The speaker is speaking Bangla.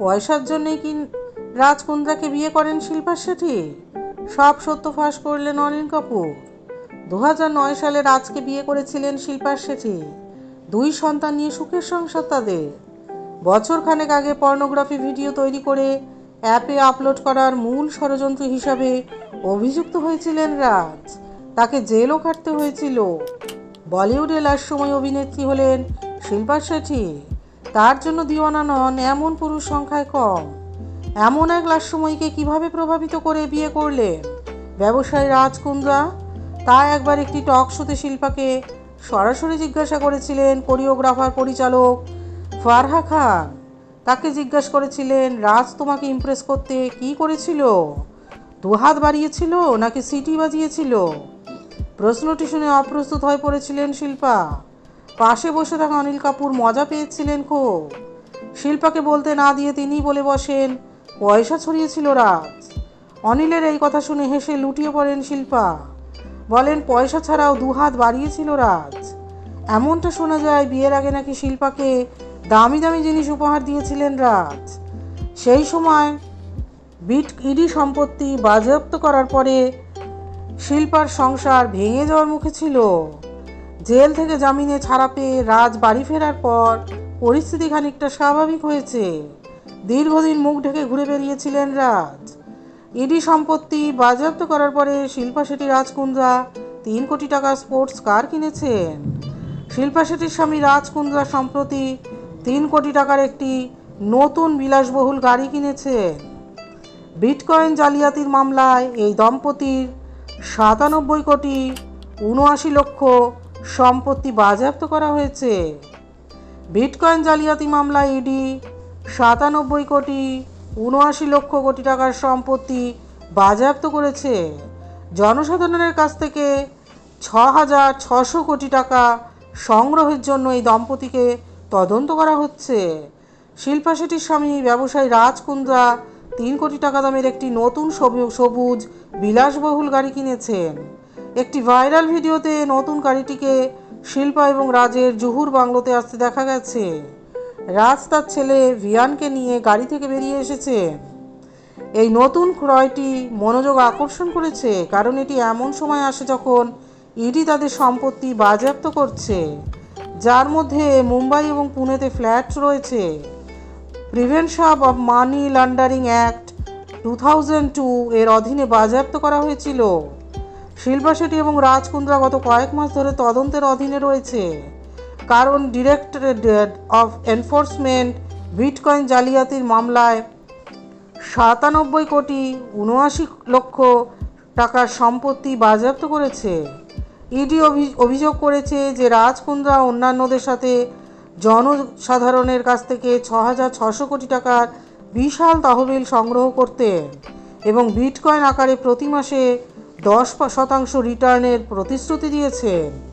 পয়সার জন্যই কি রাজকুন্দ্রাকে বিয়ে করেন শিল্পা শেঠি? সব সত্য ফাঁস করলেন অনিল কাপুর। দু নয় সালে রাজকে বিয়ে করেছিলেন শিল্পা শেঠি। দুই সন্তান নিয়ে সুখের সংসার তাদের। বছরখানেক আগে পর্নোগ্রাফি ভিডিও তৈরি করে অ্যাপে আপলোড করার মূল ষড়যন্ত্র হিসাবে অভিযুক্ত হয়েছিলেন রাজ। তাকে জেলও খাটতে হয়েছিল। বলিউডে লাস্ট সময় অভিনেত্রী হলেন শিল্পা শেঠি। তার জন্য দিওয়ানা নন? এমন পুরুষ সংখ্যায় কম। এমন এক লাস্ট সময়কে কীভাবে প্রভাবিত করে বিয়ে করলেন? ব্যবসায়ী রাজ কুন্দ্রা, তা একবার একটি টক শোতে শিল্পাকে সরাসরি জিজ্ঞাসা করেছিলেন কোরিওগ্রাফার পরিচালক ফারহা খান। তাকে জিজ্ঞাসা করেছিলেন, রাজ তোমাকে ইমপ্রেস করতে কি করেছিল? দুহাত বাড়িয়েছিল নাকি সিটি বাজিয়েছিল? প্রশ্নটি শুনে অপ্রস্তুত হয়ে পড়েছিলেন শিল্পা। পাশে বসে থাকা অনিল কাপুর মজা পেয়েছিলেন খুব। শিল্পাকে বলতে না দিয়ে তিনি বলে বসেন, পয়সা ছড়িয়েছিল রাজ অনিলের এই কথা শুনে হেসে লুটিয়ে পড়েন শিল্পা। বলেন, পয়সা ছাড়াও দুহাত বাড়িয়েছিল রাজ এমনটা শোনা যায় বিয়ের আগে নাকি শিল্পাকে দামি দামি জিনিস উপহার দিয়েছিলেন রাজ সেই সময় বিট ইডি সম্পত্তি বাজেয়াপ্ত করার পরে শিল্পার সংসার ভেঙে যাওয়ার মুখে ছিল। জেল থেকে জামিনে ছাড়া পেয়ে রাজ বাড়ি ফেরার পর পরিস্থিতি খানিকটা স্বাভাবিক হয়েছে। দীর্ঘদিন মুখ ঢেকে ঘুরে বেরিয়েছিলেন রাজ। ইডি সম্পত্তি বাজেয়াপ্ত করার পরে শিল্পা শেঠি রাজকুন্দ্রা তিন কোটি টাকা স্পোর্টস কার কিনেছেন? শিল্পা শেঠির স্বামী রাজকুন্দ্রা সম্প্রতি তিন কোটি টাকার একটি নতুন বিলাসবহুল গাড়ি কিনেছেন। বিটকয়েন জালিয়াতির মামলায় এই দম্পতির সাতানব্বই কোটি উনআশি লক্ষ সম্পত্তি বাজেয়াপ্ত করা হয়েছে। বিটকয়েন জালিয়াতি মামলা ইডি সাতানব্বই কোটি উনআশি লক্ষ কোটি টাকার সম্পত্তি বাজেয়াপ্ত করেছে। জনসাধারণের কাছ থেকে ছ হাজার ছশো কোটি টাকা সংগ্রহের জন্য এই দম্পতিকে তদন্ত করা হচ্ছে। শিল্পা শেঠির স্বামী ব্যবসায়ী রাজ কুন্দ্রা তিন কোটি টাকা দামের একটি নতুন সবু- সবুজ বিলাসবহুল গাড়ি কিনেছেন। একটি ভাইরাল ভিডিওতে নতুন গাড়িটিকে শিল্পা এবং রাজের জুহুর বাংলোতে আসতে দেখা গেছে। রাজ তার ছেলে ভিয়ানকে নিয়ে গাড়ি থেকে বেরিয়ে এসেছে। এই নতুন ক্রয়টি মনোযোগ আকর্ষণ করেছে, কারণ এটি এমন সময় আসে যখন ইডি তাদের সম্পত্তি বাজেয়াপ্ত করছে, যার মধ্যে মুম্বাই এবং পুনেতে ফ্ল্যাট রয়েছে। Prevention of money laundering act two thousand two এর অধীনে বাজেয়াপ্ত করা হয়েছিল। শিল্পা শেঠি এবং রাজকুন্দ্রা গত কয়েক মাস ধরে তদন্তের অধীনে রয়েছে। কারণ ডিরেক্টরেট অফ এনফোর্সমেন্ট বিটকয়েন জালিয়াতির মামলায় সাতানব্বই কোটি উনআশি লক্ষ টাকার সম্পত্তি বাজেয়াপ্ত করেছে। ইডি অভিযোগ করেছে যে রাজ কুন্দ্রা অন্যান্যদের সাথে জনসাধারণের কাছ থেকে ছ হাজার ছশো কোটি টাকার বিশাল তহবিল সংগ্রহ করতেন এবং বিটকয়েন আকারে প্রতি মাসে দশ শতাংশ রিটার্নের প্রতিশ্রুতি দিয়েছেন।